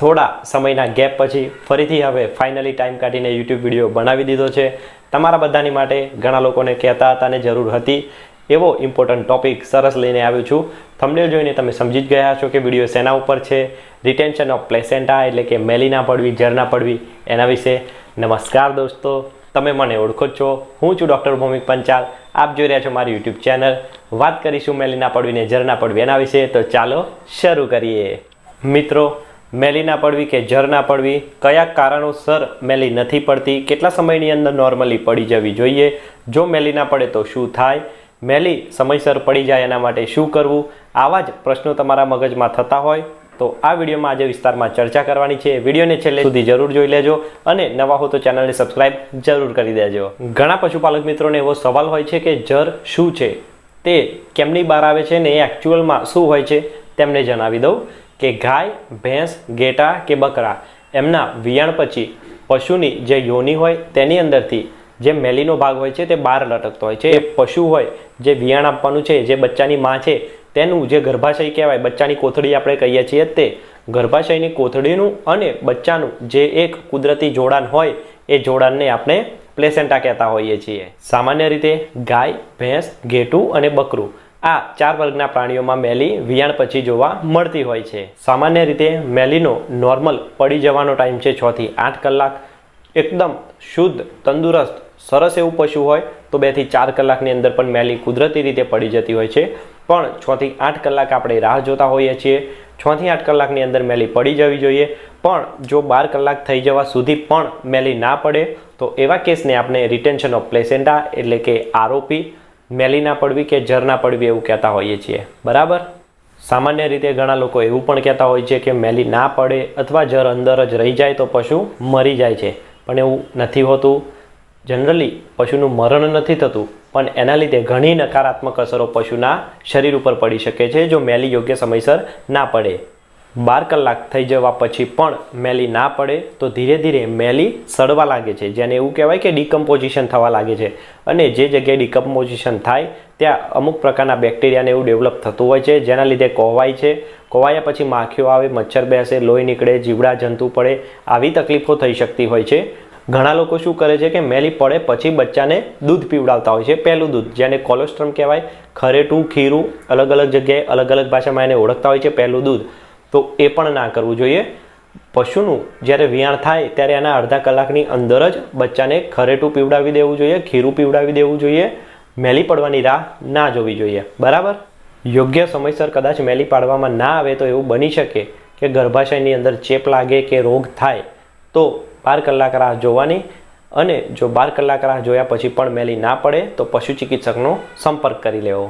થોડા સમયના ગેપ પછી ફરીથી હવે ફાઇનલી ટાઈમ કાઢીને યુટ્યુબ વીડિયો બનાવી દીધો છે. તમારા બધાની માટે ઘણા લોકોને કહેતા હતા અને જરૂર હતી એવો ઇમ્પોર્ટન્ટ ટોપિક સરસ લઈને આવ્યો છું. થંબનેલ જોઈને તમે સમજી જ ગયા છો કે વીડિયો શેના ઉપર છે? રિટેન્શન ઓફ પ્લેસેન્ટા એટલે કે મેલી ના પડવી, ઝરના પડવી, એના વિશે. નમસ્કાર દોસ્તો, તમે મને ઓળખો જ છો. હું છું ડૉક્ટર ભૌમિક પંચાલ. આપ જોઈ રહ્યા છો મારી યુટ્યુબ ચેનલ. વાત કરીશું મેલી ના પડવીને ઝરના પડવી એના વિશે. તો ચાલો શરૂ કરીએ. મિત્રો મેલી ના પડવી કે જર ના પડવી? કયા કારણોસર મેલી નથી પડતી? કેટલા સમયની અંદર નોર્મલી પડી જવી જોઈએ? જો મેલી ના પડે તો શું થાય? મેલી સમયસર પડી જાય એના માટે શું કરવું? આવા જ પ્રશ્નો તમારા મગજમાં થતા હોય તો આ વિડીયોમાં આજે વિસ્તારમાં ચર્ચા કરવાની છે. વિડીયોને છેલ્લે સુધી જરૂર જોઈ લેજો અને નવા હો તો ચેનલને સબસ્ક્રાઇબ જરૂર કરી દેજો. ઘણા પશુપાલક મિત્રોને એવો સવાલ હોય છે કે જર શું છે? તે કેમની બહાર આવે છે ને એ એકચ્યુઅલમાં શું હોય છે? તેમને જણાવી દઉં. કે ગાય, ભેંસ ગેટા કે બકરા એમના વિયાણ પછી પશુની જે યોની હોય તેની અંદરથી જે મેલીનો ભાગ હોય છે તે બહાર લટકતો હોય છે. એ પશુ હોય જે વિયાણ આપવાનું છે, જે બચ્ચાની માં છે તેનું જે ગર્ભાશય કહેવાય, બચ્ચાની કોથળી આપણે કહીએ છીએ તે ગર્ભાશયની કોથળીનું અને બચ્ચાનું જે એક કુદરતી જોડાણ હોય એ જોડાણને આપણે પ્લેસેન્ટા કહેતા હોઈએ છીએ. સામાન્ય રીતે ગાય, ભેંસ, ઘેટું અને બકરું આ ચાર વર્ગના પ્રાણીઓમાં મેલી વિયાણ પછી જોવા મળતી હોય છે. સામાન્ય રીતે મેલીનો નોર્મલ પડી જવાનો ટાઈમ છે છ થી આઠ કલાક. એકદમ શુદ્ધ, તંદુરસ્ત, સરસ એવું પશુ હોય તો બેથી ચાર કલાકની અંદર પણ મેલી કુદરતી રીતે પડી જતી હોય છે. પણ છથી આઠ કલાક આપણે રાહ જોતા હોઈએ છીએ. છથી આઠ કલાકની અંદર મેલી પડી જવી જોઈએ. પણ જો બાર કલાક થઈ જવા સુધી પણ મેલી ના પડે, તો એવા કેસને આપણે રિટેન્શન ઓફ પ્લેસેન્ટા એટલે કે આરોપી મેલી ના પડવી કે જર ના પડવી એવું કહેતા હોઈએ છીએ. બરાબર? સામાન્ય રીતે ઘણા લોકો એવું પણ કહેતા હોય છે કે મેલી ના પડે અથવા જર અંદર જ રહી જાય તો પશુ મરી જાય છે. પણ એવું નથી હોતું. જનરલી પશુનું મરણ નથી થતું, પણ એના લીધે ઘણી નકારાત્મક અસરો પશુના શરીર ઉપર પડી શકે છે, જો મેલી યોગ્ય સમયસર ના પડે. બાર કલાક થઈ જવા પછી પણ મેલી ના પડે, તો ધીરે ધીરે મેલી સડવા લાગે છે. જેને એવું કહેવાય કે ડિકમ્પોઝિશન થવા લાગે છે. અને જે જગ્યાએ ડિકમ્પોઝિશન થાય, ત્યાં અમુક પ્રકારના બેક્ટેરિયાને એવું ડેવલપ થતું હોય છે, જેના લીધે કોવાય છે. કોવાયા પછી માખીઓ આવે, મચ્છર બેસે, લોહી નીકળે, જીવડા, જંતુ પડે, આવી તકલીફો થઈ શકતી હોય છે. ઘણા લોકો શું કરે છે કે મેલી પડે પછી બચ્ચાને દૂધ પીવડાવતા હોય છે. પહેલું દૂધ, જેને કોલેસ્ટ્રમ કહેવાય, ખરેટું ખીરું, અલગ અલગ જગ્યાએ અલગ અલગ ભાષામાં એને ઓળખતા હોય છે. પહેલું દૂધ તો એ પણ ના કરવું જોઈએ. પશુનું જ્યારે વિયાણ થાય ત્યારે એના અડધા કલાકની અંદર જ બચ્ચાને ખરેટું પીવડાવી દેવું જોઈએ, ખીરું પીવડાવી દેવું જોઈએ. મેલી પડવાની રાહ ના જોવી જોઈએ. બરાબર? યોગ્ય સમયસર કદાચ મેલી પાડવામાં ના આવે તો એવું બની શકે કે ગર્ભાશયની અંદર ચેપ લાગે કે રોગ થાય તો બાર કલાક રાહ જોવાની અને જો બાર કલાક રાહ જોયા પછી પણ મેલી ના પડે તો પશુ ચિકિત્સકનો સંપર્ક કરી લેવો.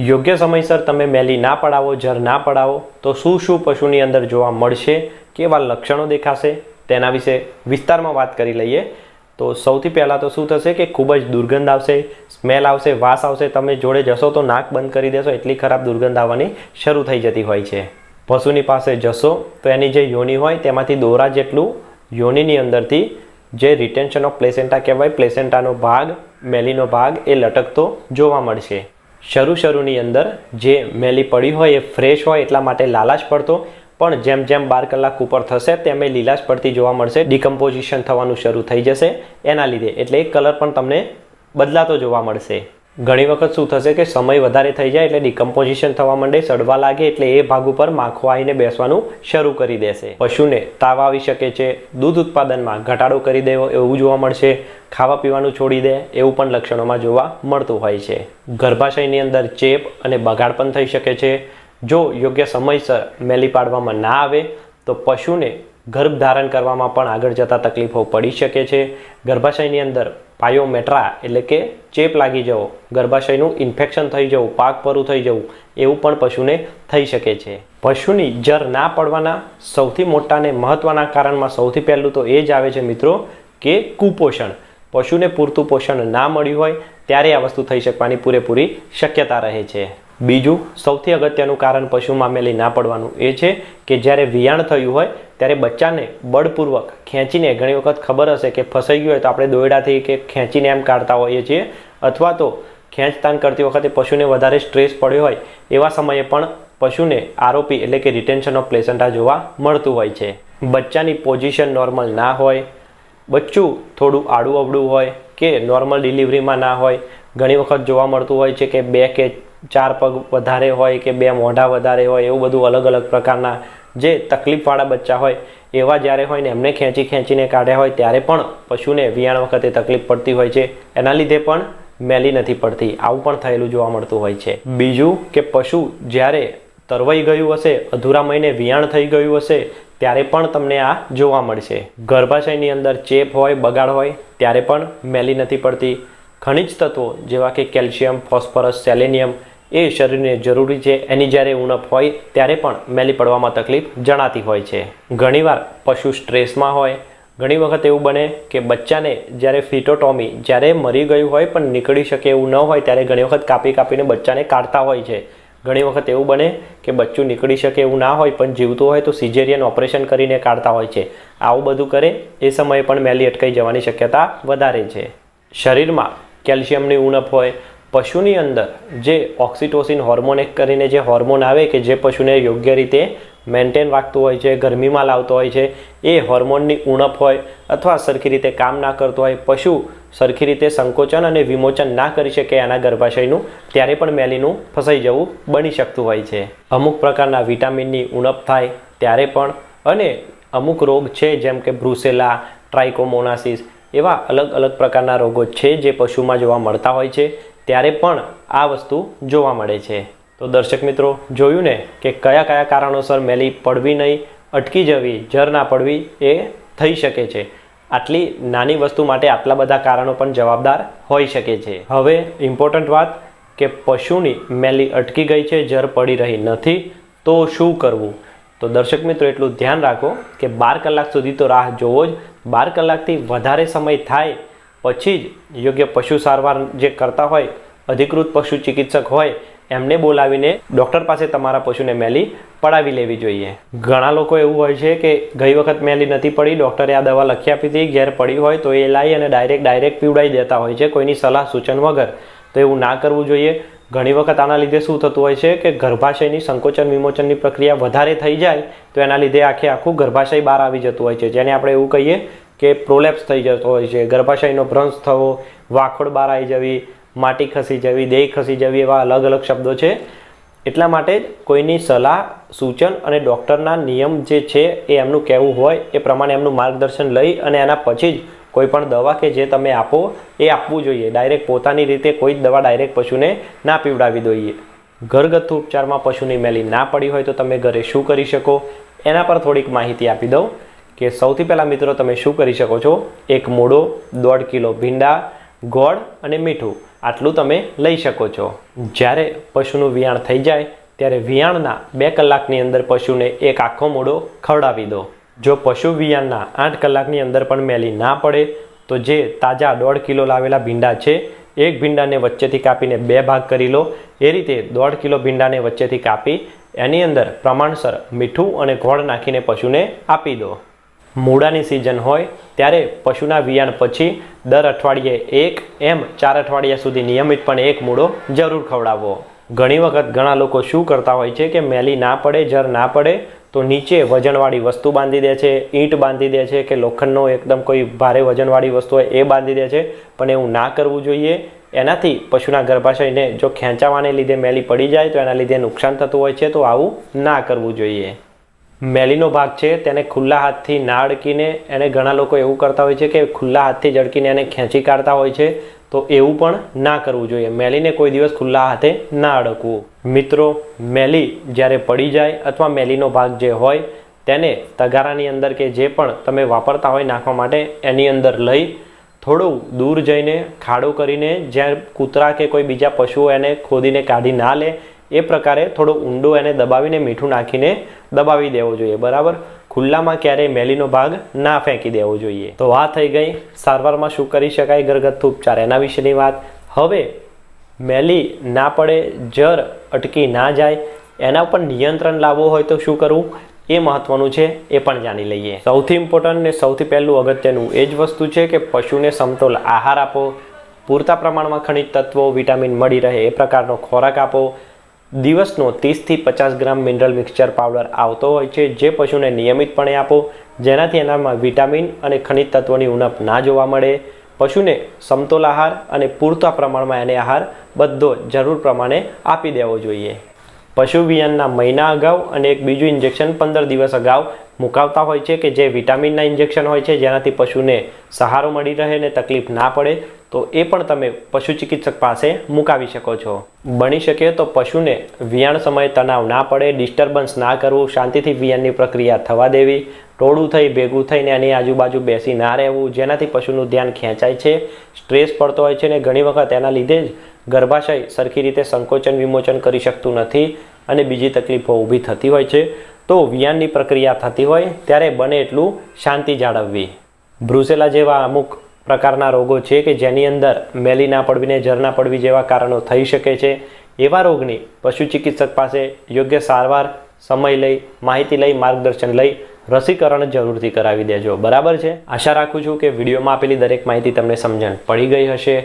યોગ્ય સમયસર તમે મેલી ના પડાવો, જર ના પડાવો, તો શું શું પશુની અંદર જોવા મળશે, કેવા લક્ષણો દેખાશે, તેના વિશે વિસ્તારમાં વાત કરી લઈએ. તો સૌથી પહેલાં તો શું થશે કે ખૂબ જ દુર્ગંધ આવશે, સ્મેલ આવશે, વાસ આવશે, તમે જોડે જશો તો નાક બંધ કરી દેશો, એટલી ખરાબ દુર્ગંધ આવવાની શરૂ થઈ જતી હોય છે. પશુની પાસે જશો તો એની જે યોની હોય તેમાંથી દોરા જેટલું યોનીની અંદરથી જે રિટેન્શન ઓફ પ્લેસેન્ટા કહેવાય પ્લેસેન્ટાનો ભાગ, મેલીનો ભાગ એ લટકતો જોવા મળશે. શરૂ શરૂની અંદર જે મેલી પડી હોય એ ફ્રેશ હોય એટલા માટે લાલાશ પડતો. પણ જેમ જેમ બાર કલાક ઉપર થશે તેમ લીલાશ પડતી જોવા મળશે. ડિકમ્પોઝિશન થવાનું શરૂ થઈ જશે. એના લીધે. એટલે એ કલર પણ તમને બદલાતો જોવા મળશે. ઘણી વખત શું થશે કે સમય વધારે થઈ જાય એટલે ડિકમ્પોઝિશન થવા માંડે, સડવા લાગે એટલે એ ભાગ ઉપર માખો આવીને બેસવાનું શરૂ કરી દેશે. પશુને તાવ આવી શકે છે, દૂધ ઉત્પાદનમાં ઘટાડો કરી દેવો એવું જોવા મળશે, ખાવા પીવાનું છોડી દે એવું પણ લક્ષણોમાં જોવા મળતું હોય છે. ગર્ભાશયની અંદર ચેપ અને બગાડ પણ થઈ શકે છે. જો યોગ્ય સમયસર મેલી પાડવામાં ના આવે, તો પશુને ગર્ભ ધારણ કરવામાં પણ આગળ જતાં તકલીફો પડી શકે છે. ગર્ભાશયની અંદર પાયોમેટ્રા એટલે કે ચેપ લાગી જવો, ગર્ભાશયનું ઇન્ફેક્શન થઈ જવું, પાક પરું થઈ જવું, એવું પણ પશુને થઈ શકે છે. પશુની જર ના પડવાના સૌથી મોટા અને મહત્ત્વના કારણમાં સૌથી પહેલું તો એ જ આવે છે મિત્રો કે કુપોષણ. પશુને પૂરતું પોષણ ના મળ્યું હોય, ત્યારે આ વસ્તુ થઈ શકવાની પૂરેપૂરી શક્યતા રહે છે. બીજું સૌથી અગત્યનું કારણ પશુમાં મેલી ના પડવાનું એ છે કે જ્યારે વિયાણ થયું હોય, ત્યારે બચ્ચાને બળપૂર્વક ખેંચીને ઘણી વખત ખબર હશે કે ફસાઈ ગયું હોય તો આપણે દોયડાથી કે ખેંચીને એમ કાઢતા હોઈએ છીએ. અથવા તો ખેંચતાન કરતી વખતે પશુને વધારે સ્ટ્રેસ પડ્યો હોય, એવા સમયે પણ પશુને આરોપી એટલે કે રિટેન્શન ઓફ પ્લેસન્ટા જોવા મળતું હોય છે. બચ્ચાની પોઝિશન નોર્મલ ના હોય, બચ્ચું થોડું આડું અવડું હોય કે નોર્મલ ડિલિવરીમાં ના હોય ઘણી વખત જોવા મળતું હોય છે કે બે કે ચાર પગ વધારે હોય કે બે મોઢા વધારે હોય એવું બધું અલગ અલગ પ્રકારના જે તકલીફવાળા બચ્ચા હોય, એવા જ્યારે હોય ને એમને ખેંચી ખેંચીને કાઢ્યા હોય ત્યારે પણ પશુને વિયાણ વખતે તકલીફ પડતી હોય છે. એના લીધે પણ મેલી નથી પડતી. આવું પણ થયેલું જોવા મળતું હોય છે. બીજું કે પશુ જ્યારે તરવાઈ ગયું હશે, અધૂરા મહિને વિયાણ થઈ ગયું હશે, ત્યારે પણ તમને આ જોવા મળશે. ગર્ભાશયની અંદર ચેપ હોય, બગાડ હોય, ત્યારે પણ મેલી નથી પડતી. ખનિજ તત્વો જેવા કે કેલ્શિયમ, ફોસ્ફરસ, સેલેનિયમ એ શરીરને જરૂરી છે. એની જ્યારે ઉણપ હોય ત્યારે પણ મેલી પડવામાં તકલીફ જણાતી હોય છે. ઘણીવાર પશુ સ્ટ્રેસમાં હોય. ઘણી વખત એવું બને કે બચ્ચાને જ્યારે ફિટોટોમી જ્યારે મરી ગયું હોય પણ નીકળી શકે એવું ન હોય ત્યારે ઘણી વખત કાપી કાપીને બચ્ચાને કાઢતા હોય છે. ઘણી વખત એવું બને કે બચ્ચું નીકળી શકે એવું ના હોય પણ જીવતું હોય તો સિઝેરિયન ઓપરેશન કરીને કાઢતા હોય છે. આવું બધું કરે એ સમયે પણ મેલી અટકાઈ જવાની શક્યતા વધારે છે. શરીરમાં કેલ્શિયમની ઉણપ હોય, પશુની અંદર જે ઓક્સિટોસિન હોર્મોન એક કરીને જે હોર્મોન આવે કે જે પશુને યોગ્ય રીતે મેન્ટેન રાખતું હોય છે, ગરમીમાં લાવતો હોય છે, એ હોર્મોનની ઉણપ હોય અથવા સરખી રીતે કામ ના કરતો હોય, પશુ સરખી રીતે સંકોચન અને વિમોચન ના કરી શકે એના ગર્ભાશયનું, ત્યારે પણ મેલીનું ફસાઈ જવું બની શકતું હોય છે. અમુક પ્રકારના વિટામિનની ઉણપ થાય ત્યારે પણ અને અમુક રોગ છે, જેમ કે બ્રુસેલા ટ્રાઇકોમોનાસિસ એવા અલગ અલગ પ્રકારના રોગો છે જે પશુમાં જોવા મળતા હોય છે, ત્યારે પણ આ વસ્તુ જોવા મળે છે. તો દર્શક મિત્રો, જોયું ને કે કયા કયા કારણોસર મેલી પડવી નહીં, અટકી જવી જર ના પડવી એ થઈ શકે છે. આટલી નાની વસ્તુ માટે આટલા બધા કારણો પણ જવાબદાર હોઈ શકે છે. હવે ઇમ્પોર્ટન્ટ વાત કે પશુની મેલી અટકી ગઈ છે જર પડી રહી નથી, તો શું કરવું? તો દર્શક મિત્રો, એટલું ધ્યાન રાખો કે બાર કલાક સુધી તો રાહ જોવો જ. બાર કલાકથી વધારે સમય થાય પછી જ યોગ્ય પશુ સારવાર જે કરતા હોય, અધિકૃત પશુ ચિકિત્સક હોય, એમને બોલાવીને ડૉક્ટર પાસે તમારા પશુને મેલી પડાવી લેવી જોઈએ. ઘણા લોકો એવું હોય છે કે ગઈ વખત મેલી નથી પડી, ડૉક્ટરે આ દવા લખી આપી હતી, ઘેર પડી હોય તો એ લાવી અને ડાયરેક્ટ ડાયરેક્ટ પીવડાવી દેતા હોય છે, કોઈની સલાહ સૂચન વગર. તો એવું ના કરવું જોઈએ. ઘણી વખત આના લીધે શું થતું હોય છે કે ગર્ભાશયની સંકોચન વિમોચનની પ્રક્રિયા વધારે થઈ જાય તો એના લીધે આખે આખું ગર્ભાશય બહાર આવી જતું હોય છે. જેને આપણે એવું કહીએ કે પ્રોલેપ્સ થઈ જતો હોય છે. ગર્ભાશયનો ભ્રંશ થવો વાખોડ બહાર આવી જવી, માટી ખસી જવી, દેહ ખસી જવી એવા અલગ અલગ શબ્દો છે. એટલા માટે જ કોઈની સલાહ, સૂચન અને ડૉક્ટરના નિયમ જે છે એ એમનું કહેવું હોય એ પ્રમાણે એમનું માર્ગદર્શન લઈ અને એના પછી જ કોઈ પણ દવા કે જે તમે આપો, એ આપવું જોઈએ. ડાયરેક્ટ પોતાની રીતે કોઈ જ દવા ડાયરેક્ટ પશુને ના પીવડાવી દઈએ. ઘરગથ્થુ ઉપચારમાં પશુની મેલી ના પડી હોય તો તમે ઘરે શું કરી શકો? એના પર થોડીક માહિતી આપી દઉં કે સૌથી પહેલાં મિત્રો તમે શું કરી શકો છો? એક મૂળો દોઢ કિલો ભીંડા, ગોળ અને મીઠું આટલું તમે લઈ શકો છો. જ્યારે પશુનું વિયાણ થઈ જાય, ત્યારે વિયાણના બે કલાકની અંદર પશુને એક આખો મૂળો ખવડાવી દો. જો પશુ વિયાણના આઠ કલાકની અંદર પણ મેલી ના પડે, તો જે તાજા દોઢ કિલો લાવેલા ભીંડા છે, એક ભીંડાને વચ્ચેથી કાપીને બે ભાગ કરી લો. એ રીતે દોઢ કિલો ભીંડાને વચ્ચેથી કાપી, એની અંદર પ્રમાણસર મીઠું અને ગોળ નાખીને પશુને આપી દો. મૂળાની સિઝન હોય ત્યારે પશુના વિયાણ પછી દર અઠવાડિયે એક એમ ચાર અઠવાડિયા સુધી નિયમિતપણે એક મૂળો જરૂર ખવડાવવો ઘણી વખત ઘણા લોકો શું કરતા હોય છે કે મેલી ના પડે જર ના પડે તો નીચે વજનવાળી વસ્તુ બાંધી દે છે, ઈંટ બાંધી દે છે કે લોખંડનો એકદમ કોઈ ભારે વજનવાળી વસ્તુ હોય એ બાંધી દે છે, પણ એવું ના કરવું જોઈએ. એનાથી પશુના ગર્ભાશયને જો ખેંચાવાને લીધે મેલી પડી જાય તો એના લીધે નુકસાન થતું હોય છે તો આવું ના કરવું જોઈએ. મેલીનો ભાગ છે, તેને ખુલ્લા હાથથી ના અડકીને એને ઘણા લોકો એવું કરતા હોય છે કે ખુલ્લા હાથથી જ અડકીને એને ખેંચી કાઢતા હોય છે. તો એવું પણ ના કરવું જોઈએ. મેલીને કોઈ દિવસ ખુલ્લા હાથે ના અડકવું. મિત્રો, મેલી જ્યારે પડી જાય અથવા મેલીનો ભાગ જે હોય, તેને તગારાની અંદર કે જે પણ તમે વાપરતા હોય નાખવા માટે એની અંદર લઈ થોડું દૂર જઈને ખાડો કરીને જ્યાં કૂતરા કે કોઈ બીજા પશુઓ એને ખોદીને કાઢી ના લે, એ પ્રકારે થોડો ઊંડો એને દબાવીને મીઠું નાખીને દબાવી દેવો જોઈએ. બરાબર? ખુલ્લામાં ક્યારેય મેલીનો ભાગ ના ફેંકી દેવો જોઈએ. તો આ થઈ ગઈ, સારવારમાં શું કરી શકાય ઘરગથ્થુ ઉપચાર? એના વિશેની વાત. હવે મેલી ના પડે, જર અટકી ના જાય, એના ઉપર નિયંત્રણ લાવવું હોય તો શું કરવું? એ મહત્વનું છે, એ પણ જાણી લઈએ. સૌથી ઇમ્પોર્ટન્ટ ને સૌથી પહેલું અગત્યનું એ જ વસ્તુ છે કે પશુને સમતોલ આહાર આપો. પૂરતા પ્રમાણમાં ખનિજ તત્વો, વિટામિન મળી રહે, એ પ્રકારનો ખોરાક આપો. દિવસનો ત્રીસથી પચાસ ગ્રામ મિનરલ મિક્સચર પાવડર આવતો હોય છે, જે પશુને નિયમિતપણે આપો. જેનાથી એનામાં વિટામિન અને ખનિજ તત્વોની ઉણપ ના જોવા મળે. પશુને સમતોલ આહાર અને પૂરતા પ્રમાણમાં એને આહાર બધો જરૂર પ્રમાણે આપી દેવો જોઈએ. પશુ વિયાનના મહિના અગાઉ અને એક બીજું ઇન્જેક્શન પંદર દિવસ અગાઉ મુકાવતા હોય છે કે જે વિટામિનના ઇન્જેક્શન હોય છે, જેનાથી પશુને સહારો મળી રહે અને તકલીફ ના પડે, તો એ પણ તમે પશુ ચિકિત્સક પાસે મુકાવી શકો છો. બની શકે તો પશુને વિયાણ સમયે તણાવ ના પડે ડિસ્ટર્બન્સ ના કરવું, શાંતિથી વિયાણની પ્રક્રિયા થવા દેવી, ટોળું થઈ, ભેગું થઈને એની આજુબાજુ બેસી ના રહેવું, જેનાથી પશુનું ધ્યાન ખેંચાય છે, સ્ટ્રેસ પડતો હોય છે ને ઘણી વખત એના લીધે જ ગર્ભાશય સરખી રીતે સંકોચન વિમોચન કરી શકતું નથી અને બીજી તકલીફો ઊભી થતી હોય છે. તો વિયાનની પ્રક્રિયા થતી હોય ત્યારે બને એટલું શાંતિ જાળવવી. બ્રુસેલા જેવા અમુક પ્રકારના રોગો છે કે જેની અંદર મેલી ના પડવીને જર ના પડવી જેવા કારણો થઈ શકે છે. એવા રોગની પશુ ચિકિત્સક પાસે યોગ્ય સારવાર, સમય લઈ, માહિતી લઈ, માર્ગદર્શન લઈ રસીકરણ જરૂરથી કરાવી દેજો. બરાબર છે? આશા રાખું છું કે વિડીયોમાં આપેલી દરેક માહિતી તમને સમજણ પડી ગઈ હશે.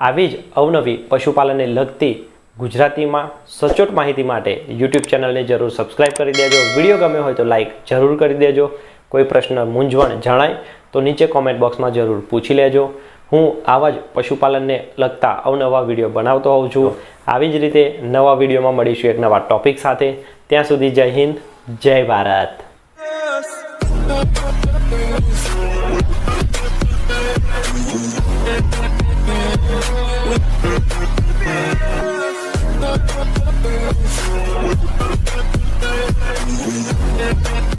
આવી જ અવનવી પશુપાલનને લગતી ગુજરાતીમાં સચોટ માહિતી માટે યુટ્યુબ ચેનલને જરૂર સબસ્ક્રાઇબ કરી દેજો. વીડિયો ગમ્યો હોય તો લાઈક જરૂર કરી દેજો. કોઈ પ્રશ્ન મૂંઝવણ જણાય તો નીચે કોમેન્ટ બોક્સમાં જરૂર પૂછી લેજો. હું આવા જ પશુપાલનને લગતા અવનવા વીડિયો બનાવતો હોઉં છું. આવી જ રીતે નવા વિડીયોમાં મળીશું એક નવા ટોપિક સાથે. ત્યાં સુધી જય હિન્દ, જય ભારત.